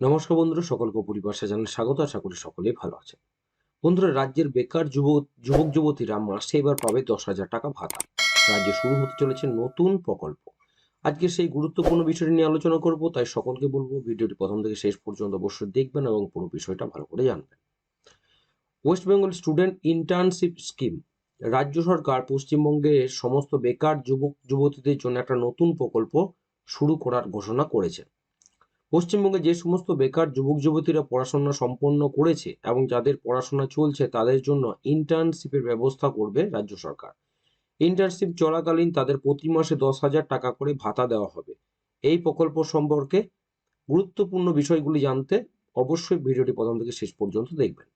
নমস্কার বন্ধুরা, সকলকে পরিবার জানান স্বাগত। আশা করি সকলেই ভালো আছে বন্ধুরা, রাজ্যের বেকার যুবক যুবক, যুবতীরা মাসে এবার পাবে দশ হাজার টাকা ভাতা। রাজ্যে শুরু হতে চলেছে নতুন প্রকল্প। আজকে সেই গুরুত্বপূর্ণ বিষয়টি নিয়ে আলোচনা করব, তাই সকলকে বলব, ভিডিওটি প্রথম থেকে শেষ পর্যন্ত অবশ্যই দেখবেন এবং পুরো বিষয়টা ভালো করে জানবেন। West Bengal student internship scheme. রাজ্য সরকার পশ্চিমবঙ্গের সমস্ত বেকার যুবক যুবতীদের জন্য একটা নতুন প্রকল্প শুরু করার ঘোষণা করেছে। পশ্চিমবঙ্গে যে সমস্ত বেকার যুবক যুবতীরা পড়াশোনা সম্পন্ন করেছে এবং যাদের পড়াশোনা চলছে, তাদের জন্য ইন্টার্নশিপের ব্যবস্থা করবে রাজ্য সরকার। ইন্টার্নশিপ চলাকালীন তাদের প্রতি মাসে দশ হাজার টাকা করে ভাতা দেওয়া হবে। এই প্রকল্প সম্পর্কে গুরুত্বপূর্ণ বিষয়গুলি জানতে অবশ্যই ভিডিওটি প্রথম থেকে শেষ পর্যন্ত দেখবেন।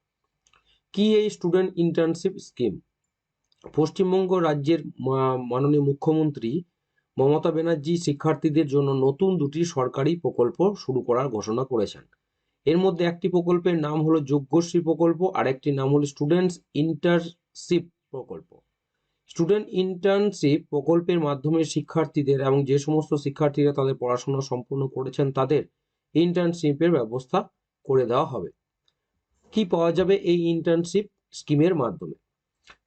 কি এই স্টুডেন্ট ইন্টার্নশিপ স্কিম পশ্চিমবঙ্গ রাজ্যের মাননীয় মুখ্যমন্ত্রী মমতা ব্যানার্জি শিক্ষার্থীদের জন্য নতুন দুটি সরকারি প্রকল্প শুরু করার ঘোষণা করেছেন। এর মধ্যে একটি প্রকল্পের নাম হলো যোগ্যশ্রী প্রকল্প আর একটি নাম হলো স্টুডেন্টস ইন্টার্নশিপ প্রকল্প। স্টুডেন্ট ইন্টার্নশিপ প্রকল্পের মাধ্যমে শিক্ষার্থীদের এবং যে সমস্ত শিক্ষার্থীরা তাদের পড়াশোনা সম্পূর্ণ করেছেন, তাদের ইন্টার্নশিপের ব্যবস্থা করে দেওয়া হবে। কি পাওয়া যাবে এই ইন্টার্নশিপ স্কিমের মাধ্যমে?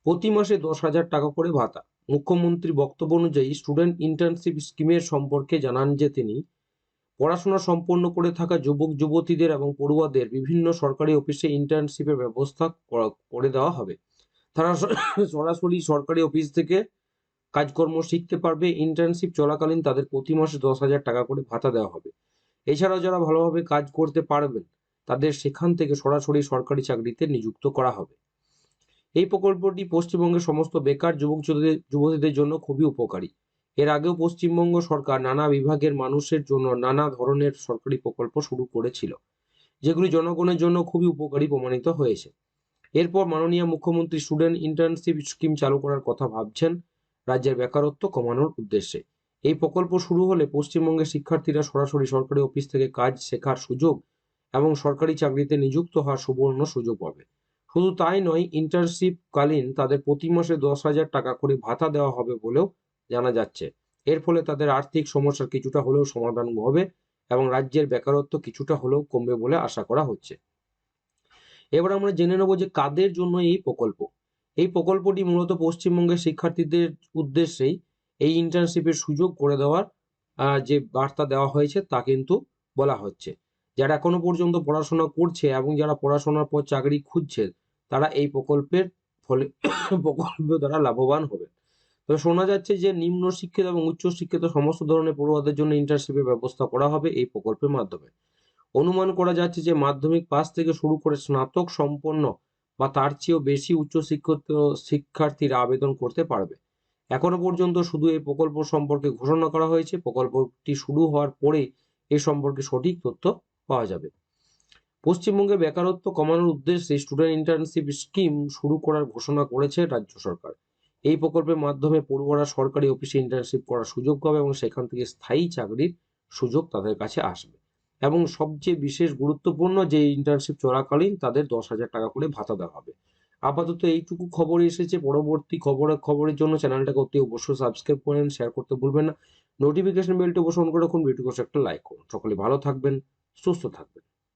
প্রতি মাসে দশ হাজার টাকা করে ভাতা। মুখ্যমন্ত্রী বক্তব্য অনুযায়ী স্টুডেন্ট ইন্টার্নশিপ স্কিমের সম্পর্কে জানান যে তিনি পড়াশোনা সম্পন্ন করে থাকা যুবক, যুবতীদের এবং পড়ুয়াদের বিভিন্ন সরকারি অফিসে ইন্টার্নশিপের ব্যবস্থা করা- দেওয়া হবে। তারা সরাসরি সরকারি অফিস থেকে কাজকর্ম শিখতে পারবে, ইন্টার্নশিপ চলাকালীন তাদের প্রতি মাসে দশ হাজার টাকা করে ভাতা দেওয়া হবে। এছাড়াও যারা ভালোভাবে কাজ করতে পারবেন, তাদের সেখান থেকে সরাসরি সরকারি চাকরিতে নিযুক্ত করা হবে। এই প্রকল্পটি পশ্চিমবঙ্গের সমস্ত বেকার যুবক যুবতীদের- জন্য খুবই উপকারী। এর আগেও পশ্চিমবঙ্গ সরকার নানা বিভাগের মানুষের জন্য নানা ধরনের সরকারি প্রকল্প শুরু করেছিল, যেগুলি জনগণের জন্য খুবই উপকারী প্রমাণিত হয়েছে। এরপর মাননীয় মুখ্যমন্ত্রী স্টুডেন্ট ইন্টার্নশিপ স্কিম চালু করার কথা ভাবছেন রাজ্যের বেকারত্ব কমানোর উদ্দেশ্যে। এই প্রকল্প শুরু হলে পশ্চিমবঙ্গের শিক্ষার্থীরা সরাসরি সরকারি অফিস থেকে কাজ শেখার সুযোগ এবং সরকারি চাকরিতে নিযুক্ত হওয়ার সুবর্ণ সুযোগ পাবে। শুধু তাই নয় ইন্টার্নশিপ কালীন তাদের প্রতি মাসে দশ হাজার টাকা করে ভাতা দেওয়া হবে বলেও জানা যাচ্ছে। এর ফলে তাদের আর্থিক সমস্যার কিছুটা হলেও সমাধান হবে এবং রাজ্যের বেকারত্ব কিছুটা হলেও কমবে বলে আশা করা হচ্ছে। এবার আমরা জেনে নেব যে কাদের জন্য এই প্রকল্প। এই প্রকল্পটি মূলত পশ্চিমবঙ্গের শিক্ষার্থীদের উদ্দেশ্যেই এই ইন্টার্নশিপের সুযোগ করে দেওয়ার যে বার্তা দেওয়া হয়েছে তা কিন্তু বলা হচ্ছে। যারা এখনও পর্যন্ত পড়াশোনা করছে এবং যারা পড়াশোনার পর চাকরি খুঁজছে তারা এই প্রকল্পের ফলে প্রকল্প দ্বারা লাভবান হবে। তবে শোনা যাচ্ছে যে নিম্ন শিক্ষিত এবং উচ্চ শিক্ষিত সমস্ত ধরনের পড়ুয়াদের জন্য ইন্টার্নশিপের ব্যবস্থা করা হবে এই প্রকল্পের মাধ্যমে। অনুমান করা যাচ্ছে যে মাধ্যমিক পাস থেকে শুরু করে স্নাতক সম্পন্ন বা তার চেয়েও বেশি উচ্চ শিক্ষিত শিক্ষার্থীরা আবেদন করতে পারবে। এখনও পর্যন্ত শুধু এই প্রকল্প সম্পর্কে ঘোষণা করা হয়েছে, প্রকল্পটি শুরু হওয়ার পরে এ সম্পর্কে সঠিক তথ্য পাওয়া যাবে। পশ্চিমবঙ্গে বেকারত্ব কমানোর উদ্দেশ্যে স্টুডেন্ট ইন্টার্নশিপ স্কিম শুরু করার ঘোষণা করেছে রাজ্য সরকার। এই প্রকল্পের মাধ্যমে পড়ুয়ারা সরকারি অফিসে ইন্টার্নশিপ করার সুযোগ পাবে এবং সেখান থেকে স্থায়ী চাকরির সুযোগ তাদের কাছে আসবে। এবং সবচেয়ে বিশেষ গুরুত্বপূর্ণ যে ইন্টার্নশিপ চলাকালীন তাদের দশ হাজার টাকা করে ভাতা দেওয়া হবে। আপাতত এইটুকু খবর এসেছে। পরবর্তী খবরের খবরের জন্য চ্যানেলটাকে অতি অবশ্যই সাবস্ক্রাইব করেন শেয়ার করতে ভুলবেন না। নোটিফিকেশন বেলটি অবশ্যই অন করে রাখুন ভিডিওকে একটা লাইক করুন। সকলে ভালো থাকবেন, সুস্থ থাকবেন।